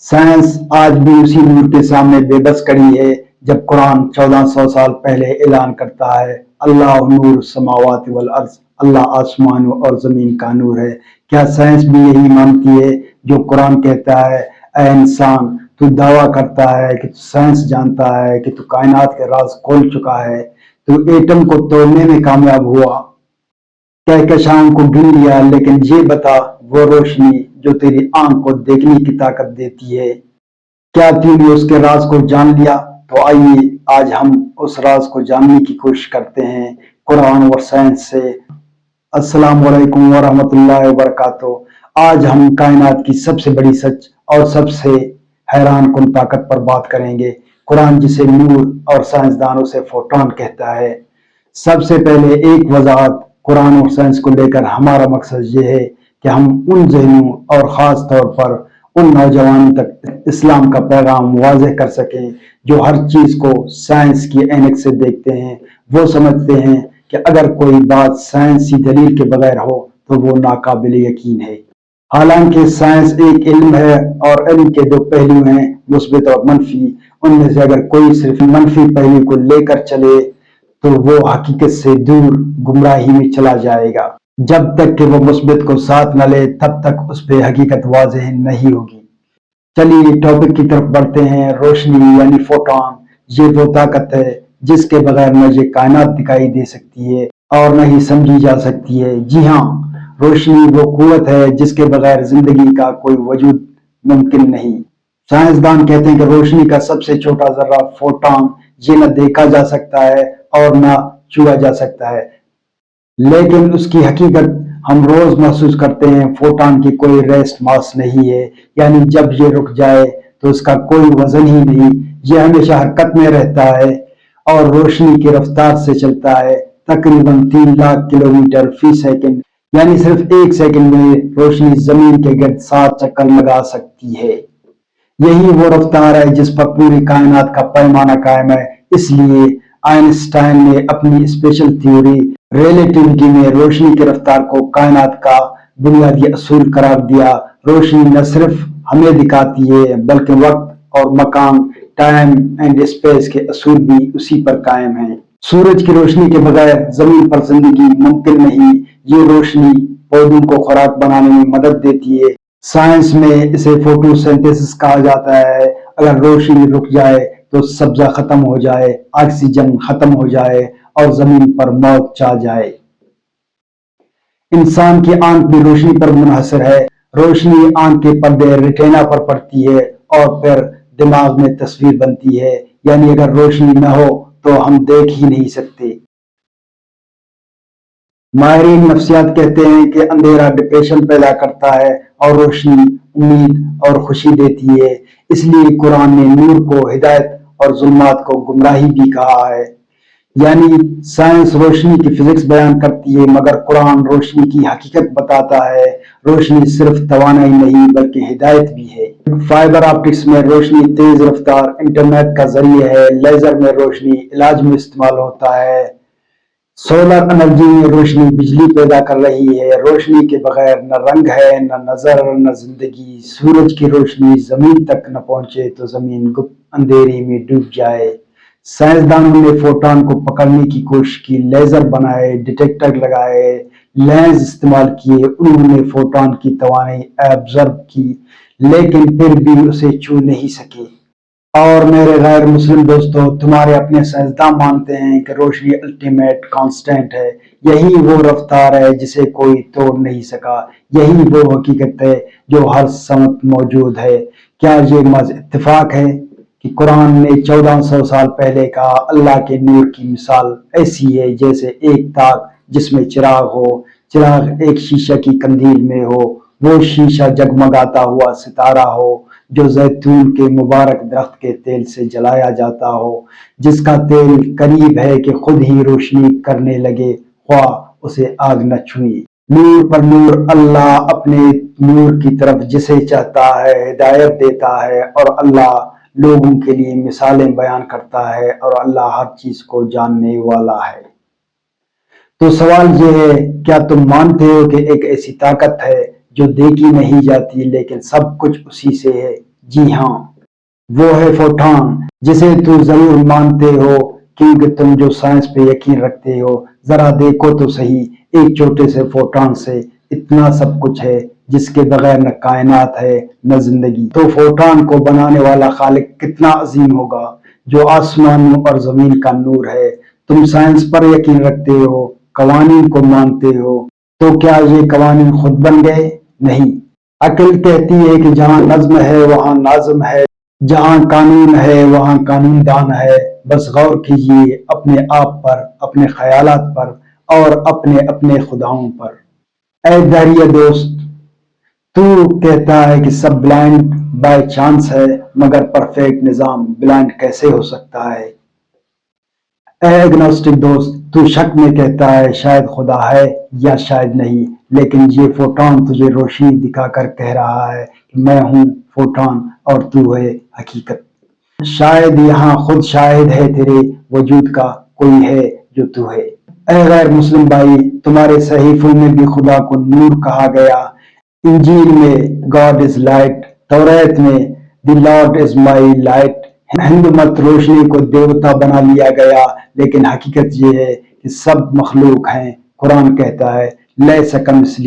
Science آج بھی اسی نور کے سامنے بے بس کڑی ہے جب قرآن چودہ سو سال پہلے اعلان کرتا ہے، اللہ نور سماوات والارض، اللہ آسمان اور زمین کا نور ہے۔ کیا سائنس بھی یہی مانتی ہے جو قرآن کہتا ہے؟ اے انسان، تو دعویٰ کرتا ہے کہ تو سائنس جانتا ہے، کہ تو کائنات کے راز کھول چکا ہے۔ تو ایٹم کو توڑنے میں کامیاب ہوا۔ کہکشاؤں کو ڈھونڈ لیا، لیکن یہ بتا وہ روشنی جو تیری آنکھ کو دیکھنے کی طاقت دیتی ہے۔ کیا تو نے اس کے راز کو جان لیا؟ تو آئیے آج ہم اس راز کو جاننے کی کوشش کرتے ہیں قرآن اور سائنس سے۔ السلام علیکم ورحمۃ اللہ وبرکاتہ۔ آج ہم کائنات کی سب سے بڑی سچ اور سب سے حیران کن طاقت پر بات کریں گے۔ قرآن جسے نور اور سائنسدانوں سے فوٹون کہتا ہے۔ سب سے پہلے ایک وضاحت قرآن اور سائنس کو لے کر ہمارا مقصد یہ ہے کہ ہم ان ذہنوں اور خاص طور پر ان نوجوانوں تک اسلام کا پیغام واضح کر سکیں جو ہر چیز کو سائنس کی اینک سے دیکھتے ہیں، وہ سمجھتے ہیں کہ اگر کوئی بات سائنسی دلیل کے بغیر ہو تو وہ ناقابل یقین ہے۔ حالانکہ سائنس ایک علم ہے اور علم کے دو پہلو ہیں، مثبت اور منفی۔ ان میں سے اگر کوئی صرف منفی پہلو کو لے کر چلے تو وہ حقیقت سے دور، گمراہی میں چلا جائے گا۔ جب تک کہ وہ مثبت کو ساتھ نہ لے، تب تک اس پہ حقیقت واضح نہیں ہوگی۔ چلیے ٹاپک کی طرف بڑھتے ہیں۔ روشنی یعنی فوٹون، یہ وہ طاقت ہے جس کے بغیر نہ یہ کائنات دکھائی دے سکتی ہے اور نہ ہی سمجھی جا سکتی ہے۔ جی ہاں روشنی وہ قوت ہے جس کے بغیر زندگی کا کوئی وجود ممکن نہیں۔ سائنسدان کہتے ہیں کہ روشنی کا سب سے چھوٹا ذرہ فوٹان یہ نہ دیکھا جا سکتا ہے اور نہ چھوا جا سکتا ہے۔ لیکن اس کی حقیقت ہم روز محسوس کرتے ہیں، فوٹان کی کوئی ریسٹ ماس نہیں ہے۔ یعنی جب یہ رک جائے تو اس کا کوئی وزن ہی نہیں۔ یہ ہمیشہ حرکت میں رہتا ہے اور روشنی کی رفتار سے چلتا ہے۔ تقریباً تین لاکھ کلومیٹر فی سیکنڈ یعنی صرف ایک سیکنڈ میں روشنی زمین کے گرد سات چکر لگا سکتی ہے۔ یہی وہ رفتار ہے جس پر پوری کائنات کا پیمانہ قائم ہے۔ اس لیے آئنسٹائن نے اپنی اسپیشل تھیوری ریلیٹیوٹی میں روشنی کی رفتار کو کائنات کا بنیادی اصول قرار دیا۔ روشنی نہ صرف ہمیں دکھاتی ہے، بلکہ وقت اور مقام ٹائم اینڈ اسپیس کے اصول بھی اسی پر قائم ہیں۔ سورج کی روشنی کے بغیر زمین پر زندگی ممکن نہیں۔ یہ روشنی پودوں کو خوراک بنانے میں مدد دیتی ہے۔ سائنس میں اسے فوٹو سینتھسس کہا جاتا ہے۔ اگر روشنی رک جائے تو سبزہ ختم ہو جائے، آکسیجن ختم ہو جائے۔ اور زمین پر موت چاہ جائے۔ انسان کی آنکھ بھی روشنی پر منحصر ہے۔ روشنی آنکھ کے پردے ریٹینا پر پڑتی ہے اور پھر دماغ میں تصویر بنتی ہے۔ یعنی اگر روشنی نہ ہو تو ہم دیکھ ہی نہیں سکتے۔ ماہرین نفسیات کہتے ہیں کہ اندھیرا ڈپریشن پیدا کرتا ہے اور روشنی امید اور خوشی دیتی ہے۔ اس لیے قرآن نے نور کو، ہدایت اور ظلمات کو گمراہی بھی کہا ہے۔ یعنی سائنس روشنی کی فزکس بیان کرتی ہے، مگر قرآن روشنی کی حقیقت بتاتا ہے۔ روشنی صرف توانائی نہیں، بلکہ ہدایت بھی ہے۔ فائبر آپٹکس میں روشنی تیز رفتار، انٹرنیٹ کا ذریعہ ہے۔ لیزر میں روشنی علاج میں استعمال ہوتا ہے۔ سولر انرجی میں روشنی بجلی پیدا کر رہی ہے۔ روشنی کے بغیر نہ رنگ ہے، نہ نظر، نہ زندگی۔ سورج کی روشنی زمین تک نہ پہنچے تو زمین گپت اندھیری میں ڈوب جائے۔ سائنسدانوں نے فوٹان کو پکڑنے کی کوشش کی، لیزر بنائے، ڈیٹیکٹر لگائے، لینز استعمال کیے، انہوں نے فوٹان کی توانائی ایبزرو کی، لیکن پھر بھی اسے چھو نہیں سکے۔ اور میرے غیر مسلم دوستو، تمہارے اپنے سائنسداں مانتے ہیں کہ روشنی الٹیمیٹ کانسٹینٹ ہے۔ یہی وہ رفتار ہے جسے کوئی توڑ نہیں سکا۔ یہی وہ حقیقت ہے جو ہر سمت موجود ہے۔ کیا یہ مز اتفاق ہے؟ کہ قرآن نے چودہ سو سال پہلے کہا، اللہ کے نور کی مثال ایسی ہے جیسے ایک تاک جس میں چراغ ہو، چراغ ایک شیشہ کی کندیل میں ہو، وہ شیشہ جگمگاتا ہوا ستارہ ہو، جو زیتون کے مبارک درخت کے تیل سے جلایا جاتا ہو، جس کا تیل قریب ہے کہ خود ہی روشنی کرنے لگے، خواہ اسے آگ نہ چھوئی۔ نور پر نور، اللہ اپنے نور کی طرف جسے چاہتا ہے، ہدایت دیتا ہے اور اللہ لوگوں کے لیے مثالیں بیان کرتا ہے اور اللہ ہر چیز کو جاننے والا ہے۔ تو سوال یہ ہے، کیا تم مانتے ہو کہ ایک ایسی طاقت ہے جو دیکھی نہیں جاتی لیکن سب کچھ اسی سے ہے؟ جی ہاں وہ ہے فوٹان، جسے تو ضرور مانتے ہو، کیونکہ تم جو سائنس پہ یقین رکھتے ہو، ذرا دیکھو تو صحیح، ایک چھوٹے سے فوٹان سے اتنا سب کچھ ہے۔ جس کے بغیر نہ کائنات ہے، نہ زندگی۔ تو فوٹان کو بنانے والا خالق کتنا عظیم ہوگا جو آسمانوں اور زمین کا نور ہے۔ تم سائنس پر یقین رکھتے ہو، قوانین کو مانتے ہو۔ تو کیا یہ قوانین خود بن گئے؟ نہیں۔ عقل کہتی ہے کہ جہاں نظم ہے، وہاں نازم ہے۔ جہاں قانون ہے، وہاں قانون دان ہے۔ بس غور کیجیے اپنے آپ پر، اپنے خیالات پر اور اپنے اپنے خداؤں پر۔ اے دریہ دوست تو کہتا ہے کہ سب بلائنڈ بائی چانس ہے، مگر پرفیکٹ نظام بلائنڈ کیسے ہو سکتا ہے؟ اے اگنوسٹک دوست، تو شک میں کہتا ہے شاید خدا ہے یا شاید نہیں، لیکن یہ فوٹون تجھے روشنی دکھا کر کہہ رہا ہے کہ میں ہوں فوٹون اور تو ہے حقیقت۔ شاید یہاں خود شاہد ہے تیرے وجود کا کوئی ہے جو تو ہے۔ اے غیر مسلم بھائی، تمہارے صحیفوں میں بھی خدا کو نور کہا گیا۔ انجیل میں گاڈ از لائٹ توریت میں دی لارڈ از مائی لائٹ ہندو مت روشنی کو دیوتا بنا لیا گیا، لیکن حقیقت یہ ہے کہ سب مخلوق ہیں۔ قرآن کہتا ہے لے سکم اس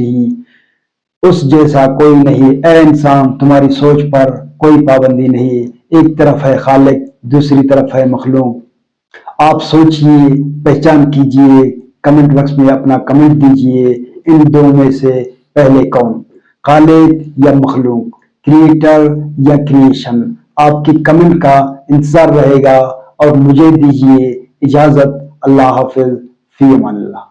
اس جیسا کوئی نہیں۔ اے انسان، تمہاری سوچ پر کوئی پابندی نہیں۔ ایک طرف ہے خالق، دوسری طرف ہے مخلوق۔ آپ سوچئے، پہچان کیجیے۔ کمنٹ باکس میں اپنا کمنٹ دیجیے۔ ان دو میں سے پہلے کون؟ خالق یا مخلوق کریٹر یا کریشن آپ کی کمنٹ کا انتظار رہے گا اور مجھے دیجیے اجازت، اللہ حافظ، فی امان اللہ۔